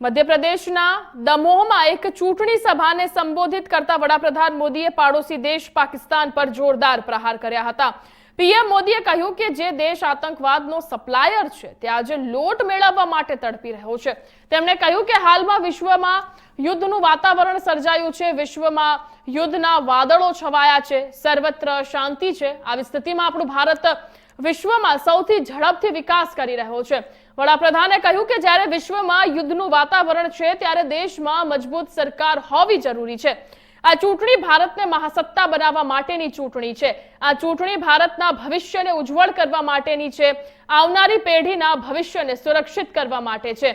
મધ્યપ્રદેશના દમોહમાં એક ચૂંટણી સભાને સંબોધિત કરતા વડાપ્રધાન મોદીએ પાડોશી દેશ પાકિસ્તાન પર જોરદાર પ્રહાર કર્યા હતા. પીએમ મોદીએ કહ્યું કે જે દેશ આતંકવાદનો સપ્લાયર છે, તે આજે લોટ મેળવવા માટે તડપી રહ્યો છે. તેમણે કહ્યું કે હાલમાં વિશ્વમાં યુદ્ધનું વાતાવરણ સર્જાયું છે, વિશ્વમાં યુદ્ધના વાદળો છવાયા છે, સર્વત્ર શાંતિ છે. આવી સ્થિતિમાં આપણું ભારત વિશ્વમાં સૌથી ઝડપથી વિકાસ કરી રહ્યો છે. વડાપ્રધાને કહ્યું કે જ્યારે વિશ્વમાં યુદ્ધનું વાતાવરણ છે, ત્યારે દેશમાં મજબૂત સરકાર હોવી જરૂરી છે. આ ચૂંટણી ભારતને મહાસત્તા બનાવવા માટેની ચૂંટણી છે. આ ચૂંટણી ભારતના ભવિષ્યને ઉજ્જવળ કરવા માટેની છે. આવનારી પેઢીના ભવિષ્યને સુરક્ષિત કરવા માટે છે.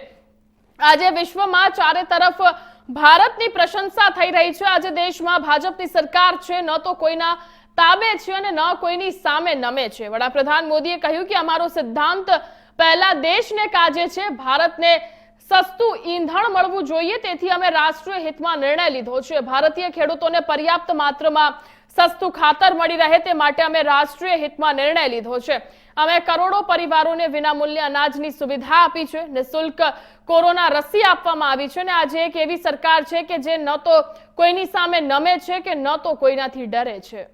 આજે વિશ્વમાં ચારે તરફ ભારતની પ્રશંસા થઈ રહી છે. આજે દેશમાં ભાજપની સરકાર છે, ન તો કોઈના તાબે છે અને ન કોઈની સામે નમે છે. વડાપ્રધાન મોદીએ કહ્યું કે અમારો સિદ્ધાંત પહેલા દેશને કાજે છે, ભારતને સસ્તું ઈંધણ મળવું જોઈએ, તેથી અમે રાષ્ટ્રીય હિતમાં નિર્ણય લીધો છે. ભારતીય ખેડૂતોને પર્યાપ્ત માત્રામાં સસ્તું ખાતર મળી રહે તે માટે અમે રાષ્ટ્રીય હિતમાં નિર્ણય લીધો છે. અમે કરોડો પરિવારોને વિનામૂલ્ય અનાજની સુવિધા આપી છે નિઃશુલ્ક કોરોના રસી આપવામાં આવી છે અને આજે એક એવી સરકાર છે કે જે ન તો કોઈની સામે નમે છે કે ન તો કોઈનાથી ડરે છે.